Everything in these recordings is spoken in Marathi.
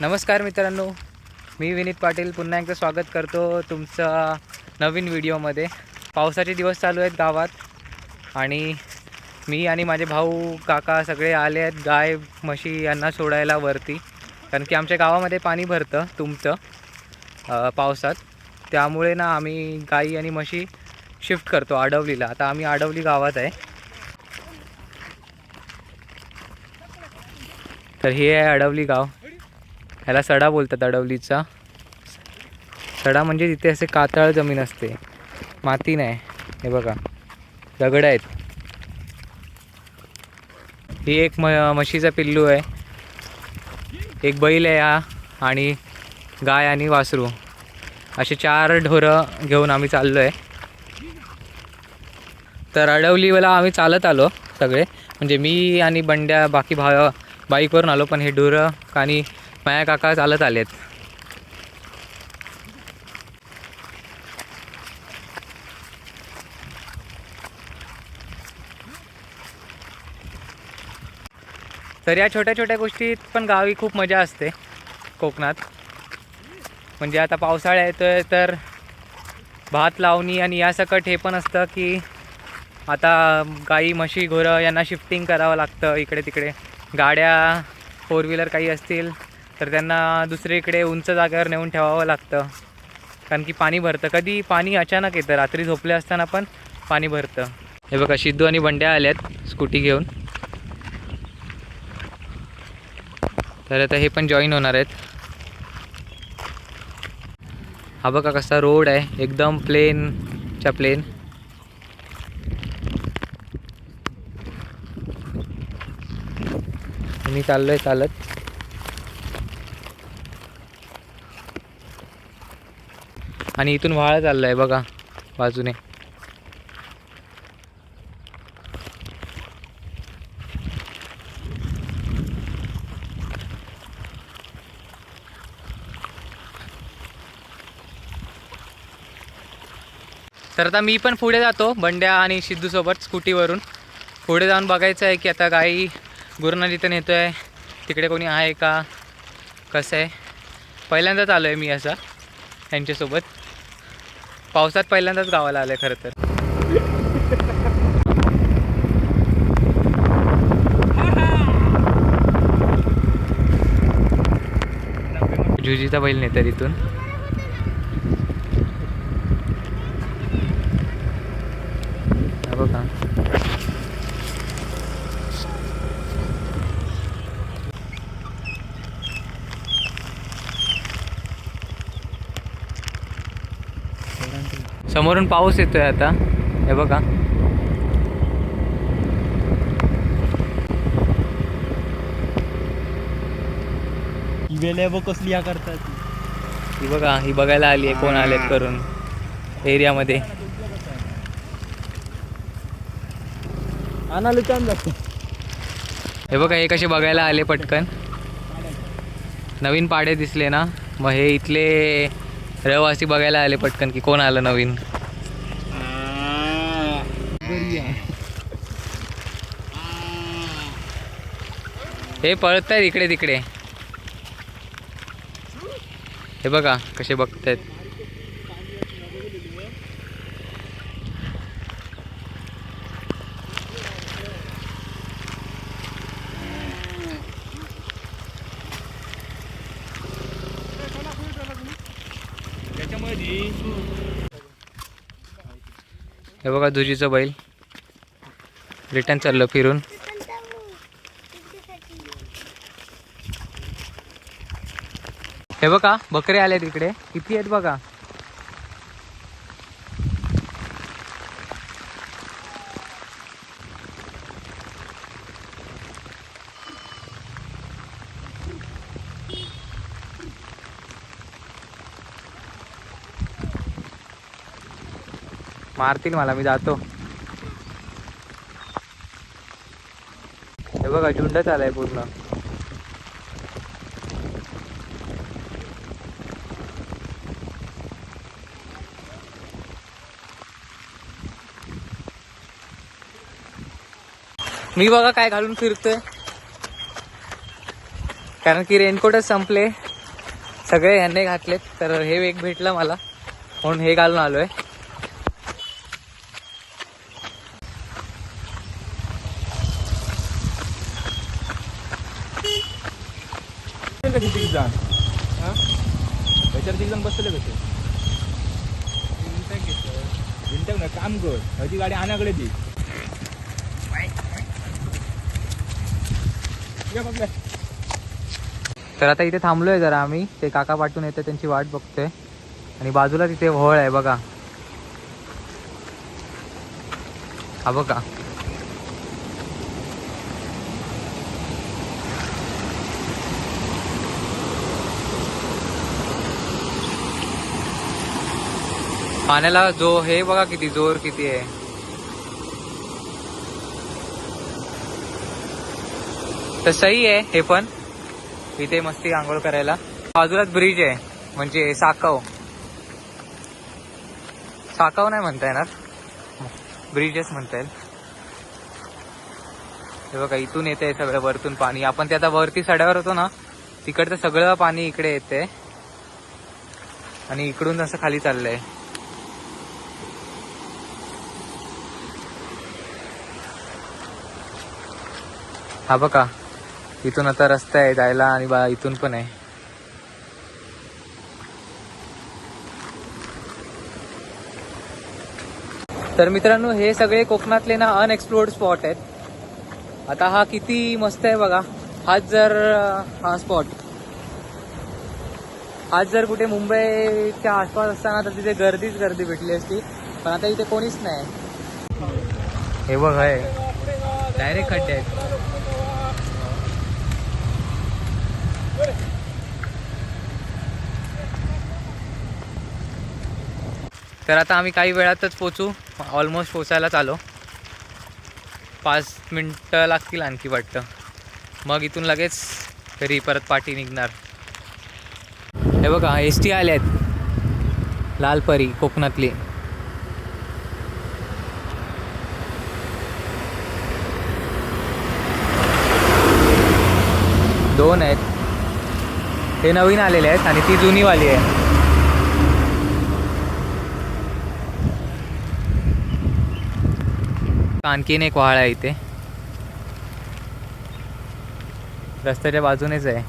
नमस्कार मित्रांनो मी विनीत पाटील पुन्हा एकदा स्वागत करतो तुमचं नवीन व्हिडिओमध्ये. पावसाचे दिवस चालू आहेत गावात आणि मी आणि माझे भाऊ काका सगळे आले आहेत गाय म्हशी यांना सोडायला वरती. कारण की आमच्या गावामध्ये पाणी भरतं तुमचं पावसात. त्यामुळे ना आम्ही गाई आणि म्हशी शिफ्ट करतो आडवलीला. आता आम्ही आडवली गावात आहे. तर हे आहे अडवली गाव. ह्याला सडा बोलतात अडवलीचा. सडा म्हणजे तिथे असे कातळ जमीन असते. माती नाही. हे बघा. दगड आहेत. ही एक म म्हशीचा पिल्लू आहे. एक बैल आहे हा आणि गाय आणि वासरू. असे चार ढोरं घेऊन आम्ही चाललो आहे तर अडवलीवाला आम्ही चालत आलो सगळे. म्हणजे मी आणि बंड्या बाकी भा बाईकवरून आलो पण हे ढोरं आणि माया काका चालत आलेत. तर या छोट्या छोट्या गोष्टीत पण गावी खूप मजा असते कोकणात. म्हणजे आता पावसाळा येतोय तर भात लावणी आणि यासकट हे पण असतं की आता गाई म्हशी घोरं यांना शिफ्टिंग करावं लागतं इकडे तिकडे. गाड्या फोर व्हीलर काही असतील तर त्यांना दुसरीकडे उंच जागेवर नेऊन ठेवावं लागतं. कारण की पाणी भरतं. कधी पाणी अचानक येतं. रात्री झोपले असताना पण पाणी भरतं. हे बघा सिद्धू आणि बंड्या आल्यात स्कूटी घेऊन. तर आता हे पण जॉईन होणार आहेत. हा बघा कसा रोड आहे. एकदम प्लेनच्या प्लेन मी चाललो आहे चालत. आणि इथून वाळा चाललाय बघा बाजूने. तर आता मी पण पुढे जातो बंड्या आणि सिद्धूसोबत स्कूटीवरून. पुढे जाऊन बघायचं आहे की आता गाई गुरुना जिथं नेतो आहे तिकडे कोणी आहे का कसं आहे? पहिल्यांदाच आलो आहे मी असा यांच्यासोबत पावसात पहिल्यांदाच गावाला आलं आहे खरं तर. जुजीचा बैल नेतात इथून. बघा. समोरून पाऊस येतोय आता. हे बघा. बघ कसली या करतात. ही बघा ही बघायला आली आहे कोण आलेत करून. एरियामध्ये. आणायला छान लागतं हे बघा हे कसे बघायला आले पटकन. नवीन पाडे दिसले ना. मग हे इथले रहिवासी बघायला आले पटकन की कोण आलं नवीन? हे पळत आहेत इकडे तिकडे. हे बघा कसे बघतायत. हे बघा दुजीचं बैल. रिटर्न चाललं फिरून. हे बघा बकरे आले तिकडे किती आहेत बघा? मारतील मला मी जातो. हे बघा झुंडच आलाय पूर्ण. मी बघा काय घालून फिरतोय. कारण की रेनकोटच संपले. सगळे ह्यांनी घातलेत तर हे एक भेटलं मला. म्हणून हे घालून आलोय. कशी तिघ जण त्याच्यावर तिघ जण बसले कसे विंटक ना काम कर. हजी गाडी आणाकडे दी. तर आता इथे थांबलोय जरा आम्ही. ते काका पाठवून येते त्यांची वाट बघतोय आणि बाजूला तिथे व्हळ आहे बघा. हा बघा. पाण्याला जो हे बघा किती जोर किती आहे. तर सही आहे हे पण. इथे मस्ती आंघोळ करायला. बाजूलाच ब्रिज आहे म्हणजे साकव. साकव नाही म्हणता येणार. ब्रिजच म्हणता येईल. हे बघा इथून येते सगळं वरतून पाणी. आपण ते आता वरती सड्यावर होतो ना तिकडचं सगळं पाणी इकडे येते आणि इकडून असं खाली चाललंय. हा बघा इथून आता रस्ता आहे जायला आणि बा इथून पण आहे. तर मित्रांनो हे सगळे कोकणातले ना अनएक्सप्लोर्ड स्पॉट आहेत. आता हा किती मस्त आहे बघा. हाच जर हा स्पॉट आज जर कुठे मुंबईच्या आसपास असताना तर तिथे गर्दीच गर्दी भेटली असती. पण आता इथे कोणीच नाही. हे बघ आहे डायरेक्ट खड्डे आहेत. तर आता आम्ही काही वेळातच पोचू. ऑलमोस्ट पोचायलाच आलो. पाच मिनटं लागतील आणखी वाटतं. मग इथून लगेच घरी परत पाठी निघणार. हे बघा एस टी आल्या आहेत. लालपरी कोकणातली. दोन आहेत. ते नवीन आलेले आहेत आणि ती जुनीवाली आहे. आणखीन एक व्हाळ आहे इथे. रस्त्याच्या बाजूनेच आहे.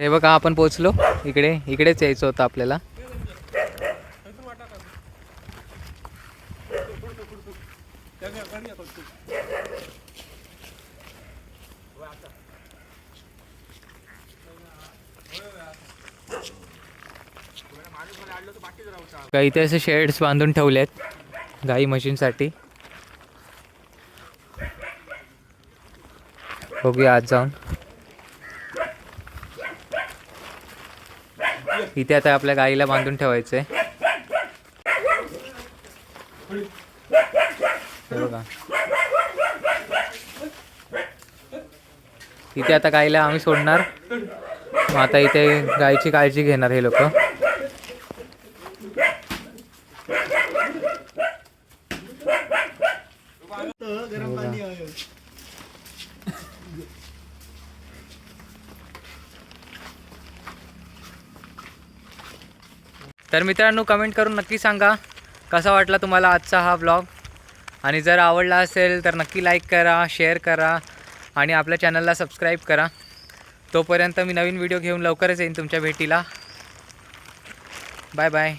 हे बघा आपण पोचलो इकडे इकडेच यायचं होतं आपल्याला. काही ते असे शेड्स बांधून ठेवले आहेत गाई म्हशींसाठी बघूया आज जाऊन. इथे आता आपल्या गाईला बांधून ठेवायचे. हे बघा. इथे आता गाईला आम्ही सोडणार. मग आता इथे गाईची काळजी घेणार हे लोक. तर मित्रांनो कमेंट करून नक्की सांगा कसा वाटला तुम्हाला आजचा हा ब्लॉग आणि जर आवडला असेल तर नक्की लाईक करा शेअर करा आणि आपल्या चॅनलला सबस्क्राईब करा. तोपर्यंत मी नवीन व्हिडिओ घेऊन लवकरच येईन तुमच्या भेटीला. Bye bye